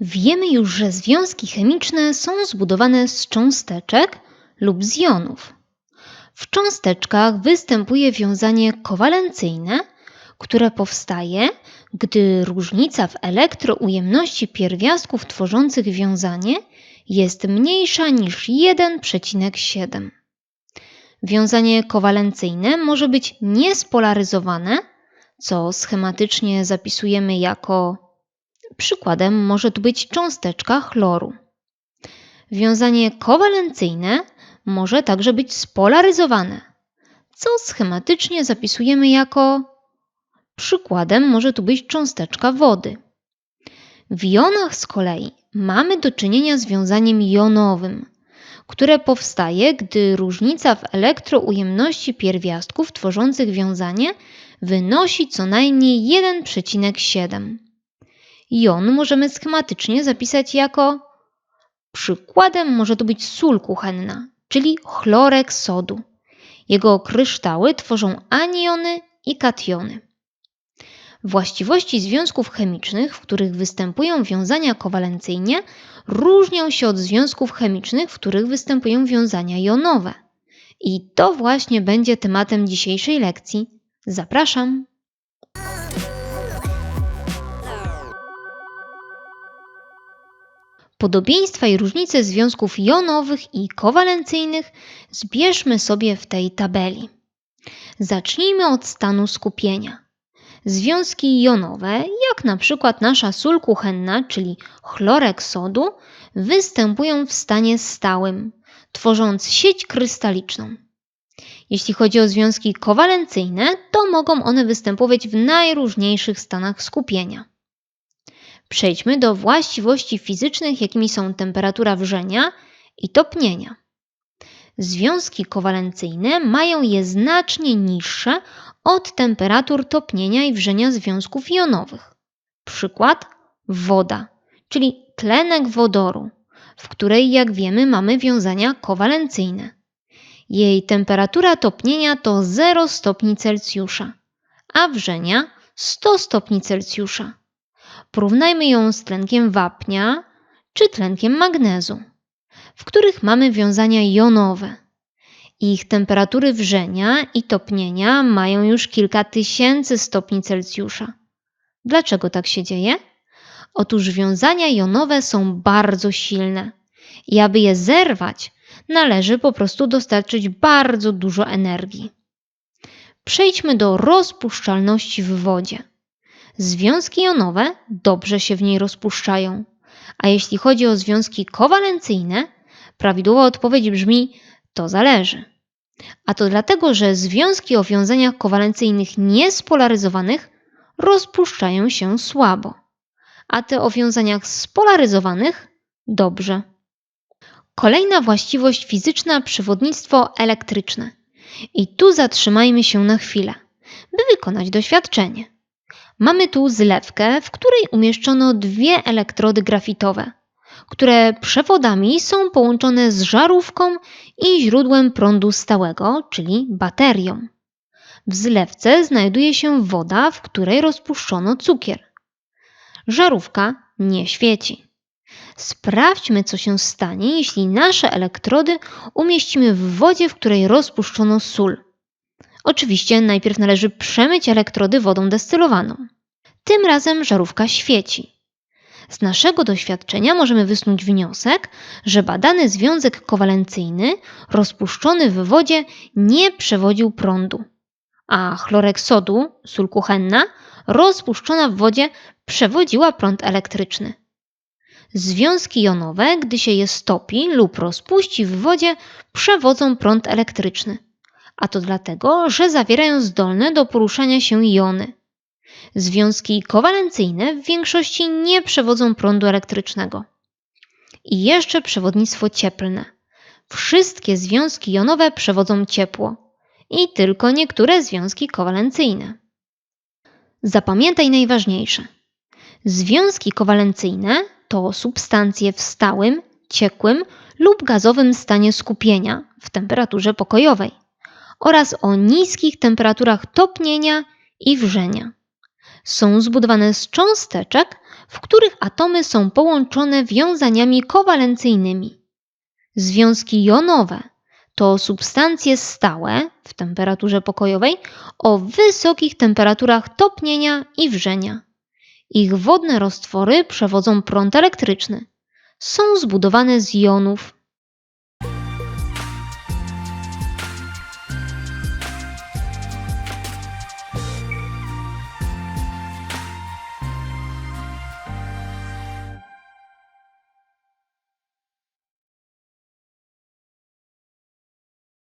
Wiemy już, że związki chemiczne są zbudowane z cząsteczek lub z jonów. W cząsteczkach występuje wiązanie kowalencyjne, które powstaje, gdy różnica w elektroujemności pierwiastków tworzących wiązanie jest mniejsza niż 1,7. Wiązanie kowalencyjne może być niespolaryzowane, co schematycznie zapisujemy jako przykładem może tu być cząsteczka chloru. Wiązanie kowalencyjne może także być spolaryzowane, co schematycznie zapisujemy jako przykładem może tu być cząsteczka wody. W jonach z kolei mamy do czynienia z wiązaniem jonowym, które powstaje, gdy różnica w elektroujemności pierwiastków tworzących wiązanie wynosi co najmniej 1,7. Jon możemy schematycznie zapisać jako przykładem może to być sól kuchenna, czyli chlorek sodu. Jego kryształy tworzą aniony i kationy. Właściwości związków chemicznych, w których występują wiązania kowalencyjnie, różnią się od związków chemicznych, w których występują wiązania jonowe. I to właśnie będzie tematem dzisiejszej lekcji. Zapraszam! Podobieństwa i różnice związków jonowych i kowalencyjnych zbierzmy sobie w tej tabeli. Zacznijmy od stanu skupienia. Związki jonowe, jak na przykład nasza sól kuchenna, czyli chlorek sodu, występują w stanie stałym, tworząc sieć krystaliczną. Jeśli chodzi o związki kowalencyjne, to mogą one występować w najróżniejszych stanach skupienia. Przejdźmy do właściwości fizycznych, jakimi są temperatura wrzenia i topnienia. Związki kowalencyjne mają je znacznie niższe od temperatur topnienia i wrzenia związków jonowych. Przykład woda, czyli tlenek wodoru, w której, jak wiemy, mamy wiązania kowalencyjne. Jej temperatura topnienia to 0 stopni Celsjusza, a wrzenia 100 stopni Celsjusza. Porównajmy ją z tlenkiem wapnia czy tlenkiem magnezu, w których mamy wiązania jonowe. Ich temperatury wrzenia i topnienia mają już kilka tysięcy stopni Celsjusza. Dlaczego tak się dzieje? Otóż wiązania jonowe są bardzo silne i aby je zerwać, należy po prostu dostarczyć bardzo dużo energii. Przejdźmy do rozpuszczalności w wodzie. Związki jonowe dobrze się w niej rozpuszczają, a jeśli chodzi o związki kowalencyjne, prawidłowa odpowiedź brzmi to zależy. A to dlatego, że związki o wiązaniach kowalencyjnych niespolaryzowanych rozpuszczają się słabo, a te o wiązaniach spolaryzowanych dobrze. Kolejna właściwość fizyczna przewodnictwo elektryczne. I tu zatrzymajmy się na chwilę, by wykonać doświadczenie. Mamy tu zlewkę, w której umieszczono dwie elektrody grafitowe, które przewodami są połączone z żarówką i źródłem prądu stałego, czyli baterią. W zlewce znajduje się woda, w której rozpuszczono cukier. Żarówka nie świeci. Sprawdźmy, co się stanie, jeśli nasze elektrody umieścimy w wodzie, w której rozpuszczono sól. Oczywiście najpierw należy przemyć elektrody wodą destylowaną. Tym razem żarówka świeci. Z naszego doświadczenia możemy wysnuć wniosek, że badany związek kowalencyjny rozpuszczony w wodzie nie przewodził prądu, a chlorek sodu, sól kuchenna, rozpuszczona w wodzie przewodziła prąd elektryczny. Związki jonowe, gdy się je stopi lub rozpuści w wodzie, przewodzą prąd elektryczny. A to dlatego, że zawierają zdolne do poruszania się jony. Związki kowalencyjne w większości nie przewodzą prądu elektrycznego. I jeszcze przewodnictwo cieplne. Wszystkie związki jonowe przewodzą ciepło i tylko niektóre związki kowalencyjne. Zapamiętaj najważniejsze. Związki kowalencyjne to substancje w stałym, ciekłym lub gazowym stanie skupienia w temperaturze pokojowej oraz o niskich temperaturach topnienia i wrzenia. Są zbudowane z cząsteczek w których atomy są połączone wiązaniami kowalencyjnymi. Związki jonowe to substancje stałe w temperaturze pokojowej o wysokich temperaturach topnienia i wrzenia. Ich wodne roztwory przewodzą prąd elektryczny. Są zbudowane z jonów